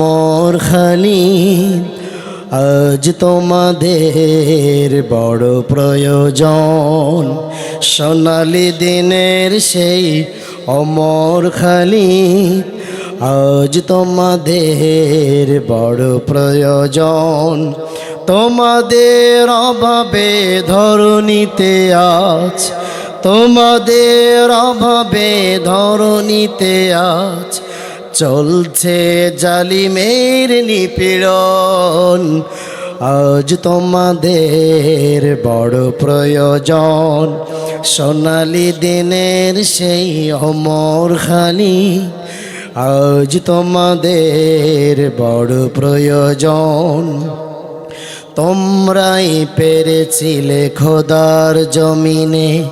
অমর খালিদ, আজ তোমাদের বড় প্রয়োজন। সোনালি দিনের সেই অমর খালিদ, আজ তোমাদের বড় প্রয়োজন। তোমাদের অভাবে ধরণীতে আজ, তোমাদের অভাবে ধরণীতে আজ চলছে জালিমের নিপীড়ন। আজ তোমাদের বড় প্রয়োজন। সোনালি দিনের সেই অমর খালি আজ তোমাদের বড় প্রয়োজন। তোমরাই পেরেছিলে খোদার জমিনে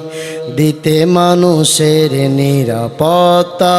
দিতে মানুষের নিরাপত্তা।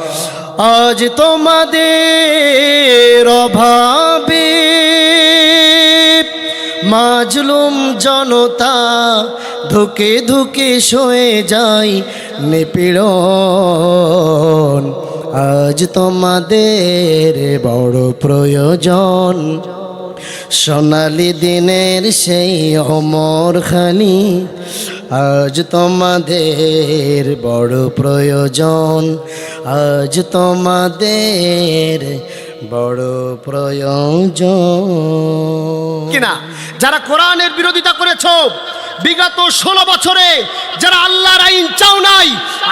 আজ তোমাদের অভাবে মাজলুম জনতা ধুকে ধুকে সয়ে যায় নিপীড়ন। আজ তোমাদের বড় প্রয়োজন। সোনালি দিনের সেই অমর খানি আজ তোমাদের বড় প্রয়োজন, আজ তোমাদের বড় প্রয়োজন। কিনা? যারা কোরআনের বিরোধিতা করেছ, বিগত ষোলো বছরে যারা আল্লাহর আইন চাও নাই,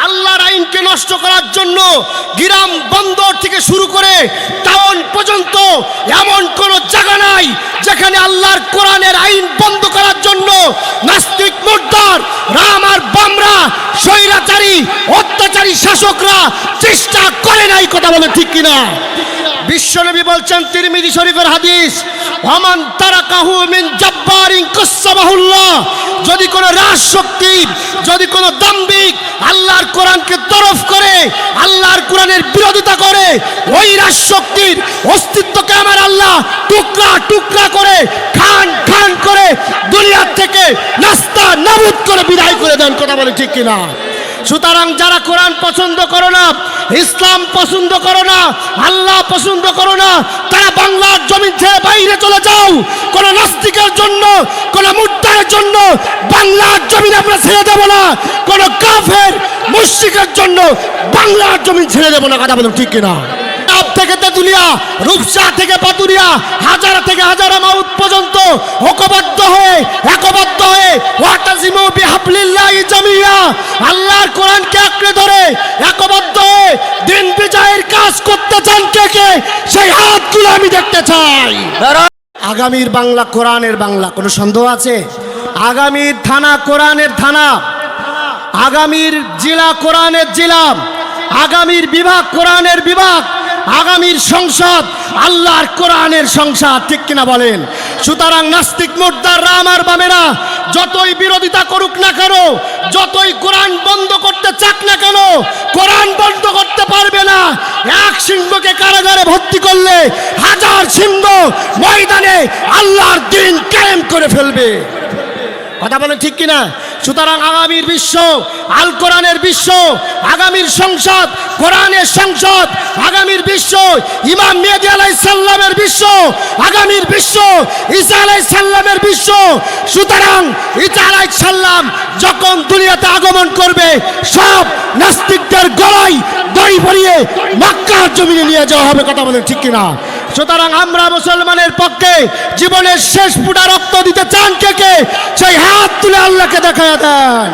আল্লাহর আইনকে নষ্ট করার জন্য গ্রাম বন্দর থেকে শুরু করে টাউন পর্যন্ত এমন কোন জায়গা নাই যেখানে আল্লাহর কোরআনের আইন বন্ধ করার জন্য নাস্তিক মুর্দার রাম আর বামরা স্বৈরাচারী অত্যাচারী শাসকরা চেষ্টা করে নাই কথা বলে ঠিক কিনা? বিশ্বনবী বলছেন তিরমিজি শরীফের হাদিস ওমান তারাকাহু মিন জাব্বারিন কুসাবাহুল্লাহ। যদি কোন রাজ শক্তি যদি কোন দাম্বিক আল্লাহর কোরআনকে তরফ করে, আল্লাহর কোরআনের বিরোধিতা করে, ওই রাজ শক্তির অস্তিত্বকে আমার আল্লাহ টুকরা টুকরা করে, খান খান করে দুনিয়ার থেকে নাস্তা নাবুদ করে বিদায় করে দেন, কথা বলে ঠিক কিনা? সুতরাং যারা কোরআন পছন্দ করো না, ইসলাম পছন্দ করো না, আল্লাহ পছন্দ করো না, তারা বাংলার জমি ছেড়ে বাইরে চলে যাও। কোন নাস্তিকের জন্য, কোন মুদ্রার জন্য বাংলার জমিন আমরা ছেড়ে দেবো না। কোন কাফের, মুশ্রিকের জন্য বাংলার জমি ছেড়ে দেবো না। কথা বলুন ঠিক কিনা? থেকে তেতুলিয়া, রূপসা থেকে পাতুরিয়া, হাজারা থেকে হাজারা মাউত পর্যন্ত ঐক্যবদ্ধ হয়ে একবদ্ধ হয়ে আল্লাহর কোরআনকে আঁকড়ে ধরে, একবদ্ধ হয়ে দিন বিজয়ের কাজ করতে চান কে কে, সেই হাতগুলো আমি দেখতে চাই। আগামীর বাংলা কোরআনের বাংলা, কোনো সন্দেহ আছে? আগামীর থানা কোরআনের থানা, আগামীর জেলা কোরআনের জেলা, আগামীর বিভাগ কোরআনের বিভাগ আগামীর সংসদ আল্লাহর কোরআনের সংসদ, ঠিক কিনা বলেন? সুতরাং নাস্তিক মোর্দার রাম আর বামেরা যতই বিরোধিতা করুক না কেন, যতই কোরআন বন্ধ করতে চাক না কেন, কোরআন বন্ধ করতে পারবে না। এক সিংহকে কারাগারে ভর্তি করলে হাজার সিংহ ময়দানে আল্লাহর দিন কায়েম করে ফেলবে। কথা বলেন ঠিক কিনা? সুতরাং আগামীর বিশ্ব, আল কোরআনের বিশ্ব, আগামীর সংসদ, কোরআনের সংসদ, আগামীর বিশ্ব ইমাম মেহেদি আলাই সাল্লামের বিশ্ব আগামীর বিশ্ব ঈসা আলাই সাল্লামের বিশ্ব সুতরাং ঈসা আলাই সাল্লাম যখন দুনিয়াতে আগমন করবে, সব নাস্তিকদের গলায় দড়ি ভরিয়ে মক্কার জমিনে নিয়ে যাওয়া হবে, কথা বলেন ঠিক কিনা? সুতরাং আমরা মুসলমানের পক্ষে জীবনের শেষ ফুটা রক্ত দিতে চান কে কে? সেই হাত তুলে আল্লাহকে দেখা দেন।